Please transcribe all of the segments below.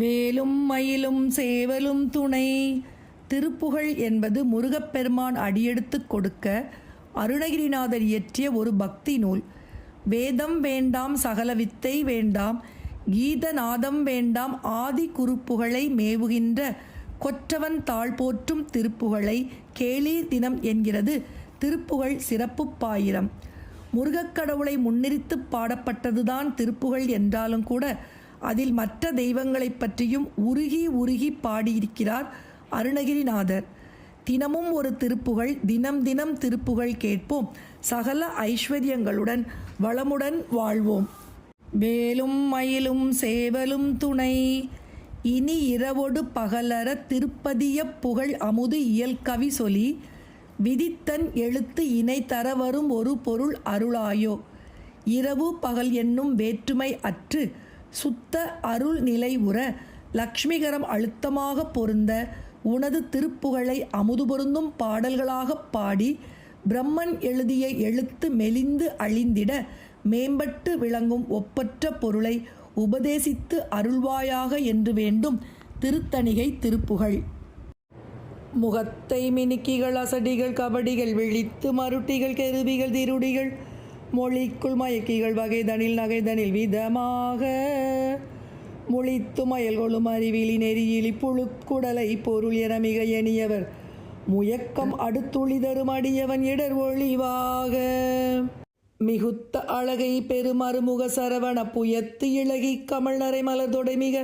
வேலும் மயிலும் சேவலும் துணை. திருப்புகழ் என்பது முருகப்பெருமான் அடியெடுத்து கொடுக்க அருணகிரிநாதர் இயற்றிய ஒரு பக்தி நூல். வேதம் வேண்டாம் சகல வித்தை வேண்டாம் கீதநாதம் வேண்டாம் ஆதி குறுப்புகளை மேவுகின்ற கொற்றவன் தாழ் போற்றும் திருப்புகழை கேளீர் தினம் என்கிறது திருப்புகழ் சிறப்பு பாயிரம். முருகக்கடவுளை முன்னிறுத்து பாடப்பட்டதுதான் திருப்புகழ் என்றாலும் கூட அதில் மற்ற தெய்வங்களைப் பற்றியும் உருகி உருகி பாடியிருக்கிறார் அருணகிரிநாதர். தினமும் ஒரு திருப்புகழ் தினம் தினம் திருப்புகழ் கேட்போம். சகல ஐஸ்வர்யங்களுடன் வளமுடன் வாழ்வோம். வேலும் மயிலும் சேவலும் துணை. இனி இரவொடு பகலற திருப்பதிய புகழ் அமுது இயல் கவி சொலி விதித்தன் எழுத்து இணை தர வரும் ஒரு பொருள் அருளாயோ. இரவு பகல் என்னும் வேற்றுமை அற்று சுத்த அருள் நிலை உற லக்ஷ்மிகரம் அழுத்தமாக பொருந்த உனது திருப்புகழை அமுது பொருந்தும் பாடல்களாகப் பாடி பிரம்மன் எழுதிய எழுத்து மெலிந்து அழிந்திட மேம்பட்டு விளங்கும் ஒப்பற்ற பொருளை உபதேசித்து அருள்வாயாக என்று வேண்டும் திருத்தணிகை திருப்புகழ். முகத்தை மினுக்கிகள் அசடிகள் கபடிகள் விழித்து மருட்டிகள் கருவிகள் திருடிகள் மொழிக்குள் மயக்கிகள் வகைதனில் நகைதனில் விதமாக மொழித்து மயல்கொள்ளும் அறிவிலி நெறியிலி புழுக்குடலை பொருள் என மிக எணியவர் முயக்கம் அடுத்துளி தரும் அடியவன் இடர் ஒளிவாக மிகுத்த அழகை பெருமறுமுக சரவண புயத்து இழகி கமல் நரை மலர்தொடை மிக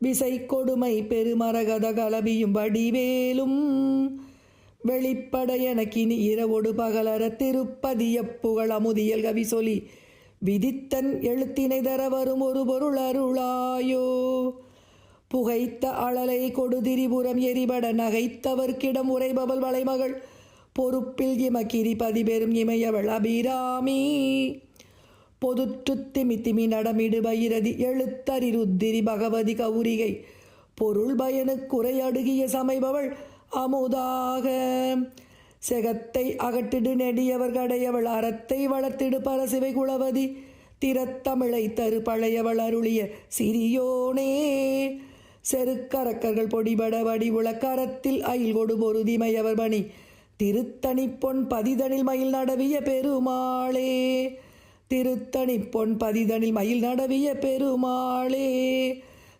விசை கொடுமை பெருமரகத கலபியும் வடிவேலும் வெளிப்பட எனக்கினி இரவொடு பகலர திருப்பதிய புகழ் அமுதியல் கவி சொலி விதித்தன் எழுத்தினை தர வரும் ஒரு பொருள் அருளாயோ. புகைத்த அழலை கொடு திரிபுரம் எரிபட நகைத்தவர்க்கிடம் உரைபவள் வளைமகள் பொறுப்பில் இமக்கிரி பதிபெரும் இமையவள் அபிராமி. பொதுற்று திமி திமி நடமிடு பயிரதி எழுத்தரிருத்திரி பகவதி கௌரிகை பொருள் பயனுக்குறையடுகிய சமைபவள் அமுதாக செகத்தை அகட்டிடு நெடியவர் கடையவள் அறத்தை வளர்த்திடு பரசிவை குளவதி திறத்தமிழை தரு பழையவள் அருளிய சிறியோனே. செருக்கரக்கர்கள் பொடிபட வடிவுளக்கரத்தில் அயில் கொடு பொருதிமையவர் பணி திருத்தணி பொன் பதிதனில் மயில் நடவிய பெருமாளே. திருத்தணி பொன் பதிதனில் மயில் நடவிய பெருமாளே.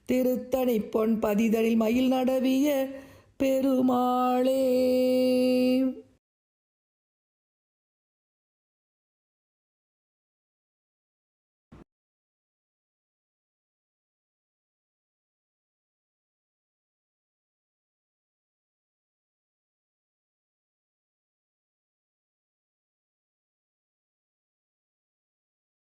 திருத்தணி பொன் பதிதனில் மயில் நடவிய பெருமாளே.